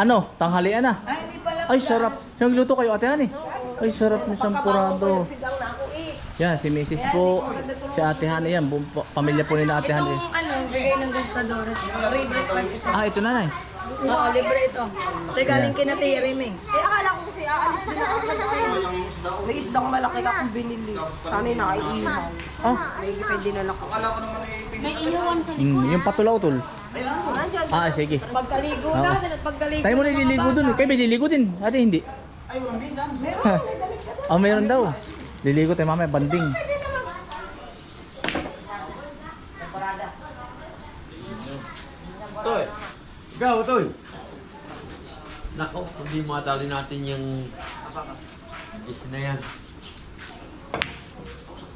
Ano? Tanghalian na. Ay, hindi pala. Ay, sarap. Yung luto kayo, ate Hani. Ay, sarap ng sampurado. Yan, si Mrs. po. Si ate Hani yan. Buong pa- pamilya po ni na ate Itong Hani. ano, bigay ng gastadores. Free breakfast ito. Ah, ito nanay. Oo, libre ito. Ito galing kina Tia Riming. Eh, akala ko kasi aalis din ako sa May isdang malaki ka kung binili. Sana'y nakaiihaw. Oh, May pwede na lang ako. mm, yung patulaw-tul. Ah, sige. Pagkaligo Oo. natin at pagkaligo. Tayo mo ng mga nililigo bata. dun. Kayo ba nililigo din? Ate, hindi. Ha. Oh, meron daw. Liligo tayo mamaya, banding. Toy. Ikaw, Toy. Nako, hindi madali natin yung is na yan.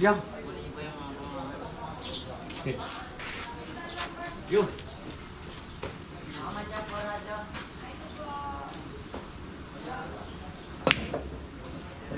Yan. Okay. Yun.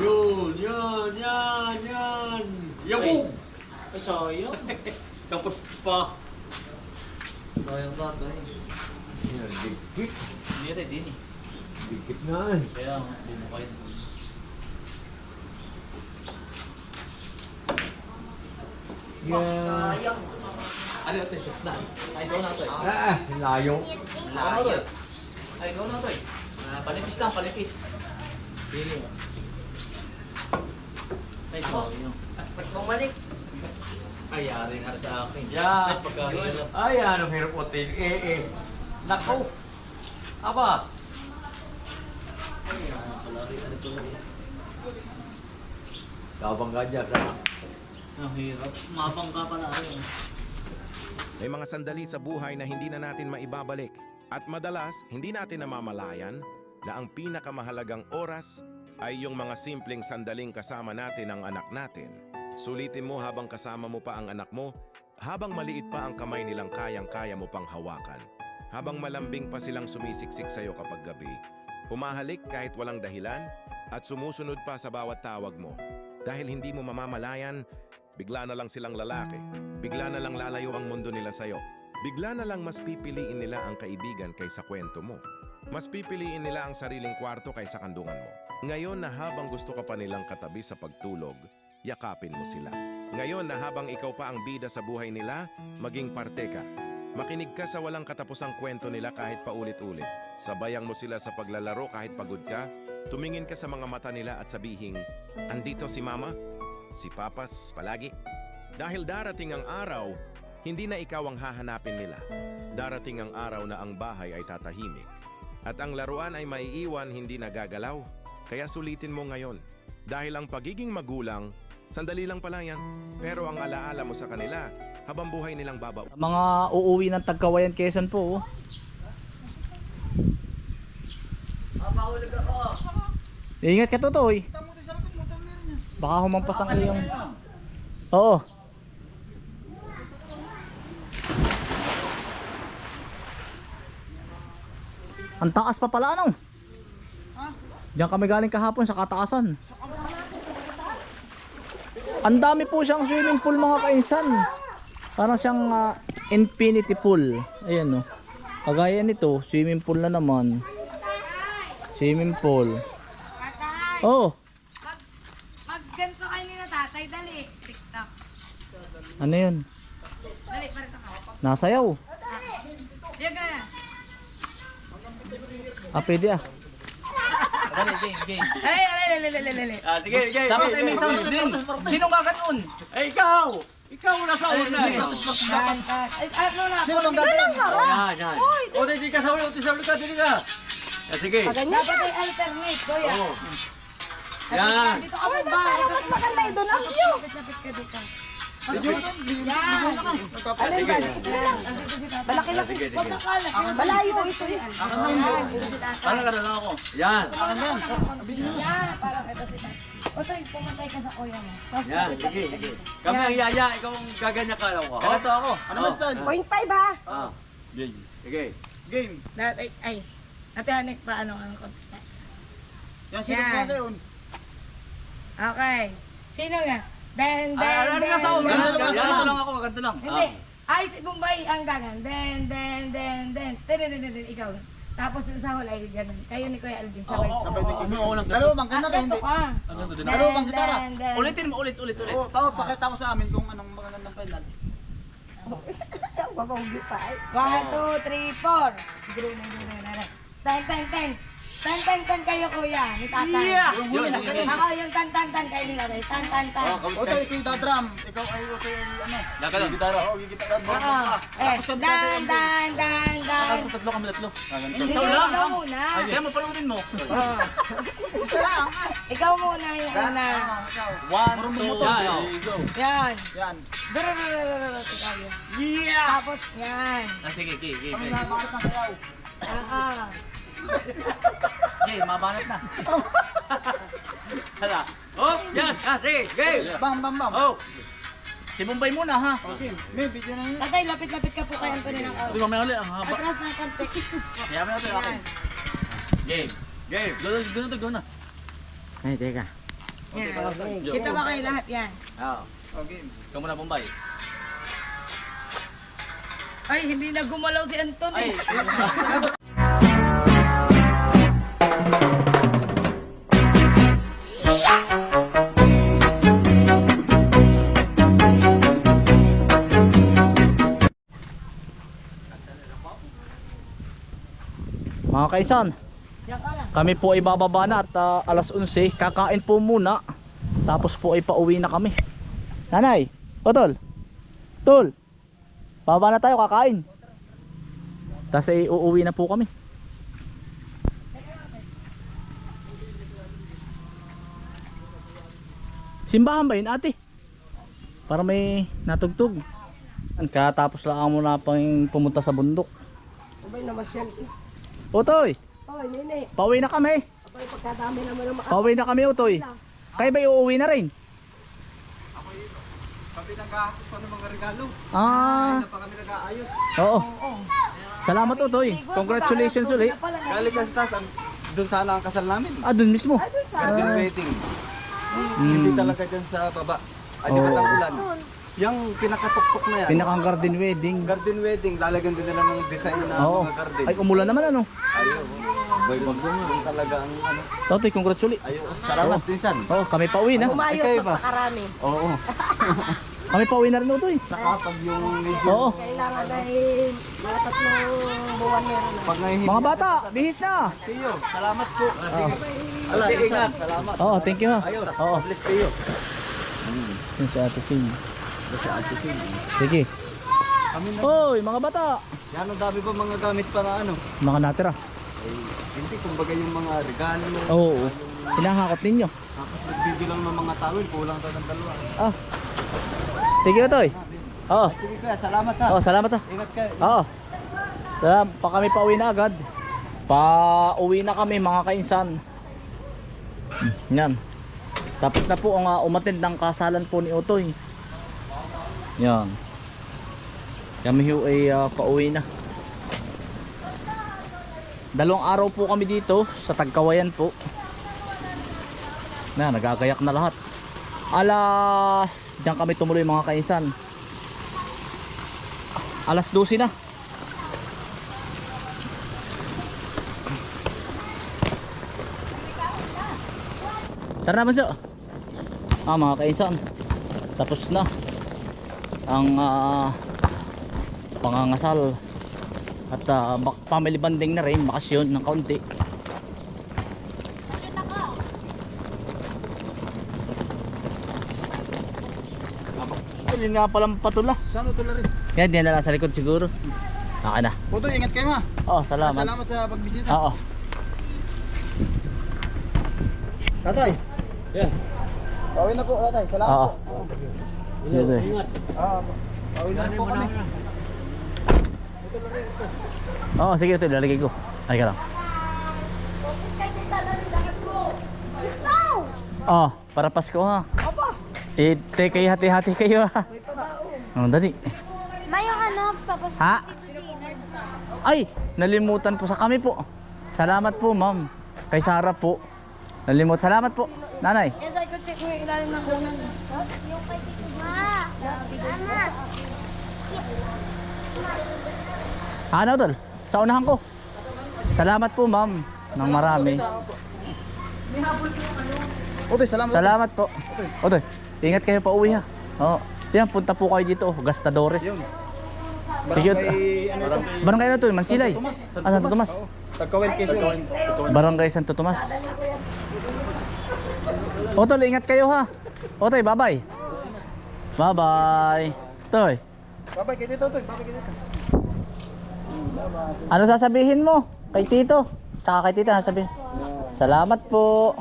Yun, yan, yan, yan. Yabog! Ay, sayang. Tapos pa. Sayang ka, ito Yan, dikit. Hindi rin, din eh. Dikit na eh. Kaya, mo kayo. Yeah. Ano ito, shoot na. Ay, ikaw na ito eh. Ah, layo. Ano ito eh? Ay, ikaw na ito eh. Ah, Panipis lang, panipis. Dini mo. Ay, sayang. Pag bumalik. Ay, yari nga sa akin. Yeah. Ay, pagkahirap. Ay, ano hirap hotel. Eh, eh. Nako. Aba. Ay, ano pala rin, ano pala rin. Kabang ganyan ka. Ang hirap. Mabang ka pala rin. May mga sandali sa buhay na hindi na natin maibabalik at madalas hindi natin namamalayan na ang pinakamahalagang oras ay yung mga simpleng sandaling kasama natin ang anak natin. Sulitin mo habang kasama mo pa ang anak mo, habang maliit pa ang kamay nilang kayang-kaya mo pang hawakan. Habang malambing pa silang sumisiksik sa'yo kapag gabi, humahalik kahit walang dahilan at sumusunod pa sa bawat tawag mo. Dahil hindi mo mamamalayan, bigla na lang silang lalaki. Bigla na lang lalayo ang mundo nila sa'yo. Bigla na lang mas pipiliin nila ang kaibigan kaysa kwento mo. Mas pipiliin nila ang sariling kwarto kaysa kandungan mo. Ngayon na habang gusto ka pa nilang katabi sa pagtulog, yakapin mo sila. Ngayon na habang ikaw pa ang bida sa buhay nila, maging parte ka. Makinig ka sa walang katapusang kwento nila kahit paulit-ulit. Sabayang mo sila sa paglalaro kahit pagod ka. Tumingin ka sa mga mata nila at sabihing, Andito si Mama, si Papas palagi. Dahil darating ang araw, hindi na ikaw ang hahanapin nila. Darating ang araw na ang bahay ay tatahimik. At ang laruan ay maiiwan hindi nagagalaw. Kaya sulitin mo ngayon. Dahil ang pagiging magulang, sandali lang pala yan. Pero ang alaala mo sa kanila, habang buhay nilang babaw. Mga uuwi ng Tagkawayan Quezon po. oh. Ingat ka Totoy. Baka humampas ang iyong... Oo. Ang taas pa pala ano? Diyan kami galing kahapon sa kataasan. Ang dami po siyang swimming pool mga kainsan. Parang siyang ah, infinity pool. Ayan no. Kagaya nito, swimming pool na naman. Swimming pool. Tatay, Oh, pag, pag ganito kayo ni tatay, dali. TikTok. ano yun? Dali, parito ka. Nasayaw. Na. Ah, pwede ah. Dali, game, game. Dali, dali, dali, dali, dali. Ah, sige, sige. Dapat ay may sounds din. Sinong gaganoon? Eh, ikaw! Ikaw na sa una. eh. Yan, yan. Ay, ano na? Sino bang gagawin? Yan, yan. O, di ka sa uli, uti sa uli ka, dili ka. Ah, sige. Dapat ay alternate, kuya. Oo. Yan. Dito ka ba? Dito mas maganda doon. Lapit-lapit ka dito. Yan. Ah. Yan. Ah, sige. ka kalat. Malayo ito yan. Yan. Ito si tatay. Paano ka na lang ako? Yan. Yan. Parang ito si tatay. O tayo, pumatay ka sa kuya mo. Yan, sige, sige. Kami ang yaya, ikaw ang ka lang. Ganito ako. Ano stand? Point five ha. Ah. Sige. Sige. Dahil, ay, ay. Ate Hanik, paano ang konti? Yan, sino Yan. yun? Okay. Sino nga? Den, den, Ano den, na sa. Ganito lang ako, ganito lang. Hindi. Ay, si Bombay ang gangan. Den, den, den, den. Tin, tin, tin, tin, ikaw. Tapos yung sa huli, ganun. Kayo ni Kuya Alvin, sabay. Sabay din kami. Dalawa bang Ah, gitara hindi? ka. Dalawa bang gitara? Ulitin mo, ulit, ulit, ulit. Oo, tawag pakita mo sa amin kung anong magandang pedal. Babawgi pa ay. One, two, three, four. Ganoon, ganoon, ten kayo kuya, ni tatay. Yung huli na ganun. Ako yung tan, tan, tan kayo ni tatay. Tan, tan, tan. O tayo, ikaw yung dadrum. Ikaw ay, o tayo ay ano. Nakalang. Gitara. Oo, gitara. Oo. Borong ka. Eh, Tapos kami dan, tatay. dan, dan, dan. Tatlo kami, tatlo. Hindi, Ikaw lang. ikaw muna. Kaya mo, panunin mo. Oo. Isa lang. Ikaw muna yung Dan, una. ah, ikaw. One, Marunong two, bumuto. go. Yan. Yan. Durururururur. Ikaw yun. Yeah! Tapos yan. Ah, sige, sige, sige. Kami na bakit ng sayaw. Ah, ah. Okay, mabanat na. Hala. Oh, yan, kasi, game. Bam, bam, bam. Oh, Si Bombay muna, ha? Okay, may video na yun. Tatay, lapit-lapit ka po kayo pa rin ng Hindi, ako. mamaya ulit, ang haba. Atras ng konti. Kaya mo natin, okay. Game. game. Go, go, go, go na. Ay, teka. Yan. Kita ba kayo lahat yan? Oo. Okay. Ikaw muna, Bombay. Ay, hindi na gumalaw si Anton Ay, Mga kaisan, kami po ay bababa na at ah, alas 11, kakain po muna. Tapos po ay pauwi na kami. Nanay, o tol. Tol. Bababa na tayo kakain. Tapos ay uuwi na po kami. Simbahan ba yun ate? Para may natugtog. Katapos lang mo na pang pumunta sa bundok. Abay naman siya. Utoy, Oh, nene. pauwi na kami. Abay, pagkadami naman ng maka... Pauwi na kami, Utoy. Kayo ba uuwi na rin? Kami nag-aakot pa ng mga regalo. Ah, Na pa kami nag-aayos. oo. Salamat, Utoy. Congratulations ulit. Galing ka sa taas. ang- Doon sana ang kasal namin. Ah, dun mismo. Garden Ah. wedding. Mm. Hindi talaga dyan sa baba. Ay, di Oo. ba ng ulan? Yung pinakatuktok na yan. Pinakang garden wedding. garden wedding, lalagyan din nila ng design na Oo. mga garden. Ay, umulan naman ano. Ayaw. Boy, wag mo. Yung talaga ang ano. Totoy, congratulations. Ayaw. Salamat, pinsan. Oh, kami pauwi na. Umayos Ikaw na ba? pakarami. Oo. Kami pauwi na rin, Utoy. Nakapag yung medyo... Oo. Kailangan ay mga tatlong buwan meron na. Pag nahihingi. Mga bata, bihis na. Tiyo, salamat po. Ala, ingat. Salamat. Oo, thank you ha. Ayaw. Oo. Bless kayo. Yun si Ate Sim. Sa. Sige. Kami na. Oy, mga bata. Yan ang dami pa mga gamit para ano. Mga natira. Ay, hindi, kumbaga yung mga regalo. Oo. Hinahakot ninyo. Tapos nagbibilang ng mga tawil, kulang tayo ng dalawa. Ah. Sige, Utoy. Oo. Sige kuya, salamat ha. Oo, salamat ha. Ingat kayo. Oo. Salam, pa kami pauwi na agad. Pa uwi na kami mga kainsan. Hmm, Yan. Tapos na po ang uh, umatid ng kasalan po ni Otoy. Yan. Kami ho ay uh, pauwi na. Dalawang araw po kami dito sa Tagkawayan po. Na, nagagayak na lahat. Alas, diyan kami tumuloy mga kainsan. Alas 12 na. Tara na Banso. Ah mga kainsan. Tapos na ang ah, pangangasal at bak- family banding na rin bakasyon ng kaunti. Yun nga palang patula. Saan na rin? Yan, diyan na lang sa likod siguro. Okay na. Puto, ingat kayo ma. Oh, salamat. Salamat sa pagbisita. Oo. Tatay. Yeah. Pauwi na po, tatay. Salamat Oo. po. Yun eh. Ingat. Ah, pauwi na rin po kami. Oo, sige ito, lalagay ko. Ay ka lang. Oh, para Pasko ha. Opo. Eh, te kayo hati-hati kayo ha. Oh, dali. May yung ano, tapos Ha? Ay, nalimutan po sa kami po. Salamat po, ma'am. Kay Sarah po. Nalimut. Salamat po, nanay. Yes, I could check mo yung ilalim ng unan. Yung kay Tito Ma. Sana. Ano tol? Sa unahan ko. Sa Salamat po ma'am. Nang marami. Otoy, salamat. Salamat po. Otoy, ingat kayo pa uwi ha. Oo. Yan, punta po kayo dito. Gastadores. Sige. Barangay, ano ito? Barangay na to, Mansilay. Tomas. Ah, Santo Tomas. Tagkawin Quezon. Barangay Santo Tomas. Otol, ingat kayo ha. Otoy, bye-bye. Bye-bye. Toy, Babay kay dito, Otoy. Babay kay dito. Ano sasabihin mo kay Tito? Tsaka kay Tita, sasabihin. Salamat po.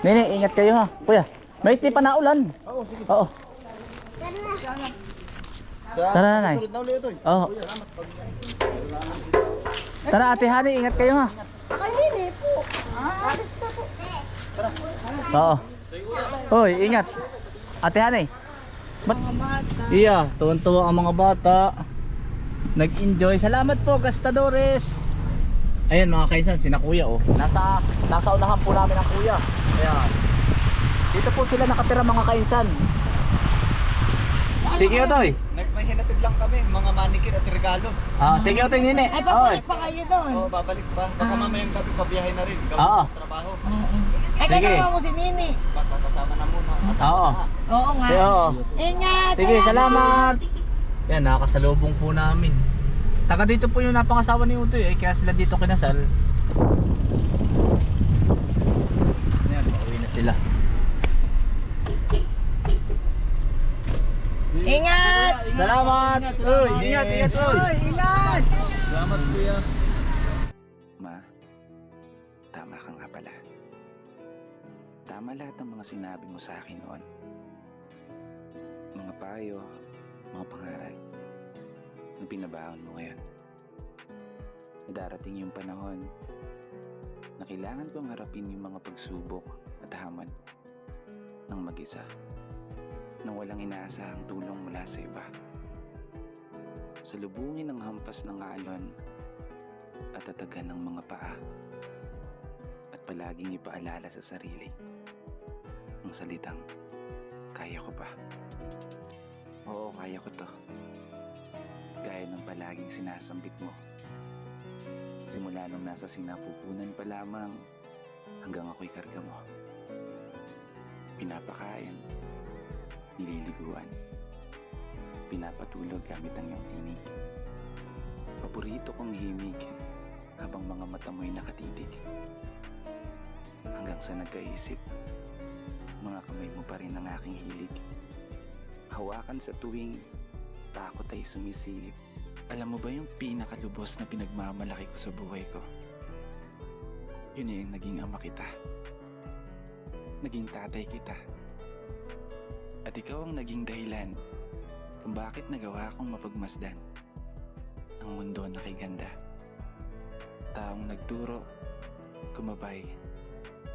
Nene, ingat kayo ha. Kuya, may pa na ulan. Oo, sige. Oo. Tara, na. Oo. Tara, Ate Hani, ingat kayo ha. Kanini po. Alis ka po. Oo. Hoy, ingat. Ate Hani. Ba't? Iya, tuwan-tuwa ang mga bata. Nag-enjoy. Salamat po, Gastadores. Ayan mga kaisan, sina kuya oh. Nasa, nasa unahan po namin ang kuya. Ayan. Dito po sila nakatira mga kainsan. Sige Otoy. May hinatid lang kami, mga manikin at regalo. Ah, sige Otoy nene. Ay, Oy. papalik pa kayo doon. Oo, babalik pa. Baka mamayang gabi pabiyahe na rin. Gawa Oo. ng trabaho. Ay, Sige. kasama mo si Nini. Papasama na muna. Oo. Oo nga. Sige, oo. Ingat. Sige, salamat. Yan, nakakasalubong po namin. Taga dito po yung napangasawa ni Utoy, eh, kaya sila dito kinasal. Yan, pauwi na sila. Ingat. Salamat! Uy, ingat, ingat, uy! Salamat, kuya. Ma, tama ka nga pala. Tama lahat ng mga sinabi mo sa akin noon. Mga payo, mga pangaral. Na pinabaon mo ngayon. Na darating yung panahon na kailangan kong harapin yung mga pagsubok at hamon ng mag-isa. Nang walang inaasahang tulong mula sa iba. Salubungin ang hampas ng alon at tatagan ng mga paa at palaging ipaalala sa sarili ang salitang kaya ko pa. Oo, kaya ko to. Gaya ng palaging sinasambit mo. Simula nung nasa sinapupunan pa lamang hanggang ako'y karga mo. Pinapakain, nililiguan, pinapatulog gamit ang iyong tinig. Paborito kong himig habang mga mata mo'y nakatitig. Hanggang sa nagkaisip, mga kamay mo pa rin ang aking hilig. Hawakan sa tuwing takot ay sumisilip. Alam mo ba yung pinakalubos na pinagmamalaki ko sa buhay ko? Yun eh, yung naging ama kita. Naging tatay kita. At ikaw ang naging dahilan kung bakit nagawa kong mapagmasdan ang mundo na kay ganda. Taong nagturo, kumabay,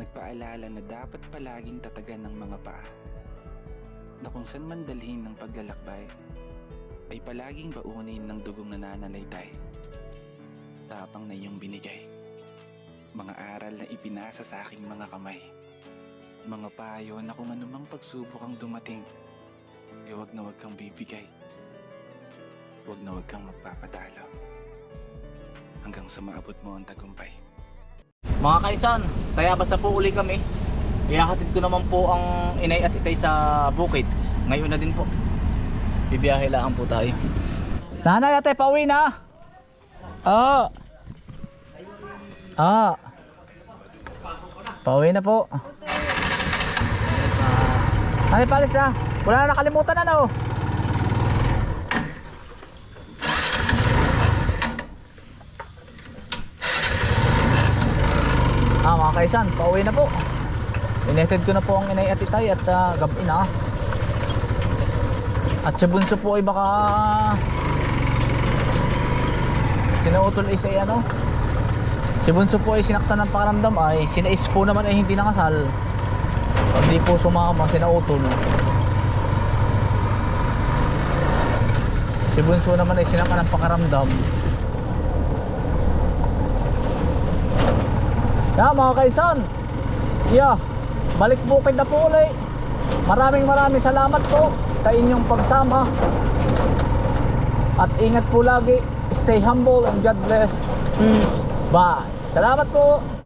nagpaalala na dapat palaging tatagan ng mga paa. Na kung saan man dalhin ng paglalakbay, ay palaging baunin ng dugong nananalaytay. Tapang na iyong binigay. Mga aral na ipinasa sa aking mga kamay. Mga payo na kung anumang pagsubok ang dumating, ay wag na wag kang bibigay. Huwag na huwag kang magpapatalo. Hanggang sa maabot mo ang tagumpay. Mga kaisan, kaya basta po uli kami. Ihahatid ko naman po ang inay at itay sa bukid. Ngayon na din po. Bibiyahe lang po tayo. Nanay ate, pauwi na. Ah. Ah. Pauwi na po. Ano palis na? Wala na nakalimutan na no. Ah mga kaisan, pauwi na po. Inetid ko na po ang inay at itay at uh, gabi na. At si Bunso po ay baka sinuutol ay sa ano. Si Bunso po ay sinaktan ng pakaramdam ay sinais po naman ay hindi nakasal. Hindi po sumama, sinautol. Si Bunso naman ay sinaktan ng pakaramdam. Yeah, mga kaisan. Yeah, balik bukid na po ulit. Maraming maraming salamat po sa inyong pagsama. At ingat po lagi. Stay humble and God bless. Peace. Bye! Salamat po!